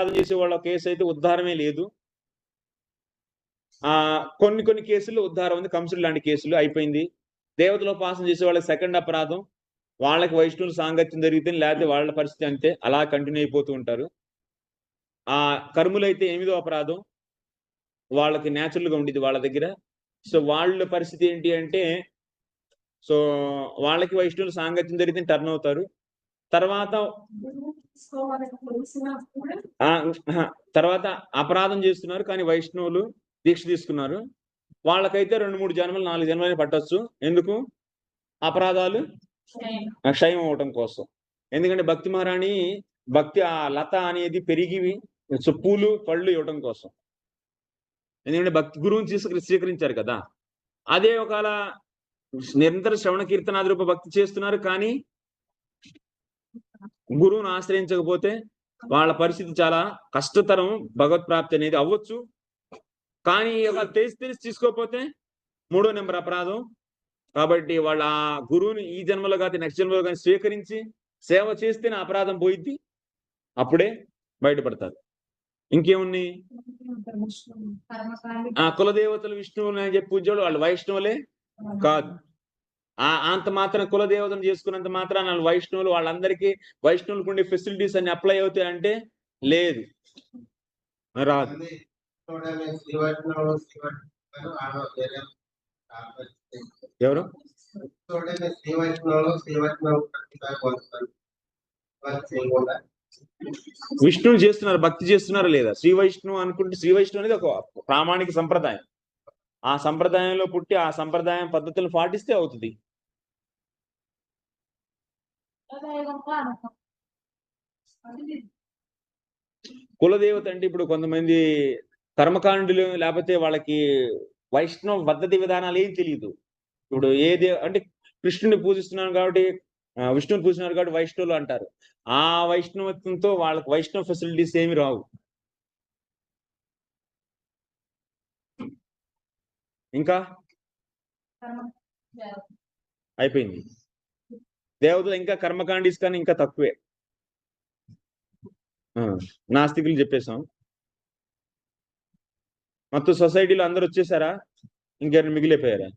అపరాధం చేసే వాళ్ళ కేసు అయితే ఉద్ధారమే లేదు. ఆ కొన్ని కొన్ని కేసులు ఉద్ధారం ఉంది. కంసుడు లాంటి కేసులు అయిపోయింది. దేవతలోపాసన చేసే వాళ్ళకి సెకండ్ అపరాధం. వాళ్ళకి వైష్ణవులు సాంగత్యం జరిగితే లేకపోతే వాళ్ళ పరిస్థితి అంతే. అలా కంటిన్యూ అయిపోతూ ఉంటారు. ఆ కర్ములైతే ఎనిమిదో అపరాధం. వాళ్ళకి న్యాచురల్గా గా ఉండేది వాళ్ళ దగ్గర. సో వాళ్ళ పరిస్థితి ఏంటి అంటే సో వాళ్ళకి వైష్ణవులు సాంగత్యం జరిగితే టర్న్ అవుతారు. తర్వాత తర్వాత అపరాధం చేస్తున్నారు కానీ వైష్ణవులు దీక్ష తీసుకున్నారు. వాళ్ళకైతే రెండు మూడు జన్మలు నాలుగు జన్మలు పట్టొచ్చు. ఎందుకు? అపరాధాలు క్షయం. అవటం కోసం. ఎందుకంటే భక్తి మహారాణి భక్తి ఆ లత అనేది పెరిగి పూలు పళ్ళు ఇవ్వటం కోసం. ఎందుకంటే భక్తి గురువుని తీసుకు స్వీకరించారు కదా. అదే ఒకవేళ నిరంతర శ్రవణ కీర్తనాది రూప భక్తి చేస్తున్నారు కానీ గురువును ఆశ్రయించకపోతే వాళ్ళ పరిస్థితి చాలా కష్టతరం భగవత్ ప్రాప్తి అనేది అవ్వచ్చు. కానీ ఒక తెలిసి తెలిసి తీసుకోకపోతే మూడో నెంబర్ అపరాధం. కాబట్టి వాళ్ళ ఆ గురువుని ఈ జన్మలో కాదు నెక్స్ట్ జన్మలో కానీ స్వీకరించి సేవ చేస్తేనే అపరాధం పోయిద్ది. అప్పుడే బయటపడతారు. ఇంకేమున్నాయి? ఆ కులదేవతలు విష్ణువులు అని చెప్పి పూజలు వాళ్ళు వైష్ణవులే కాదు. ఆ అంత మాత్రం కులదేవతను చేసుకున్నంత మాత్రం వాళ్ళు వైష్ణవులు వాళ్ళందరికీ వైష్ణవులకు ఉండే ఫెసిలిటీస్ అన్ని అప్లై అవుతాయి అంటే లేదు రాదు. ఎవరు? విష్ణువు చేస్తున్నారు భక్తి చేస్తున్నారా లేదా? శ్రీ వైష్ణవు అనుకుంటే శ్రీ వైష్ణవు అనేది ఒక ప్రామాణిక సంప్రదాయం. ఆ సంప్రదాయంలో పుట్టి ఆ సంప్రదాయం పద్ధతులను పాటిస్తే అవుతుంది. కులదేవత అంటే ఇప్పుడు కొంతమంది కర్మకాండులు లేకపోతే వాళ్ళకి వైష్ణవ పద్ధతి విధానాలు ఏం తెలియదు ఇప్పుడు ఏ దేవ అంటే కృష్ణుని పూజిస్తున్నాను కాబట్టి విష్ణుని పూజిస్తున్నారు కాబట్టి వైష్ణవులు అంటారు. ఆ వైష్ణవత్వంతో వాళ్ళకి వైష్ణవ ఫెసిలిటీస్ ఏమి రావు. ఇంకా? అయిపోయింది. దేవతలు ఇంకా కర్మకాండీస్ కానీ ఇంకా తక్కువే. నాస్తికులు చెప్పేశాం. మొత్తం సొసైటీలో అందరు వచ్చేసారా ఇంకెవరైనా మిగిలిపోయారా?